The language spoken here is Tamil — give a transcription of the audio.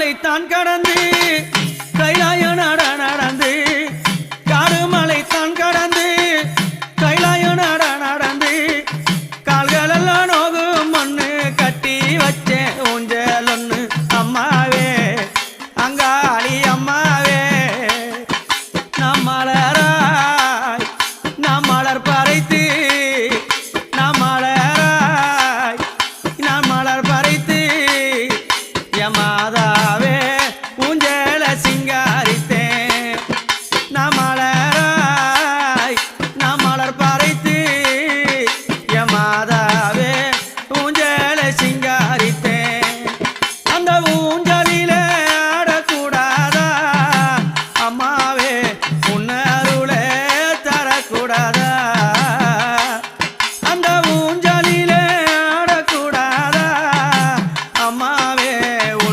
காடுமலை தான் கடந்து கைலாய நட நடந்து காடுமலை தான் கடந்து கைலாய நட நடந்து கால்களெல்லாம் நோகும் மண்ணு கட்டி வச்சேன் ஊஞ்சல் ஒன்று அம்மாவே அங்காளி அம்மாவே. நாம் நம்மளர் பறைத்து யமாதாவே ஊஞ்சல சிங்காரித்தேன். நாம் மலராய் நாம் மலர் பறைத்து யமாதாவே ஊஞ்சல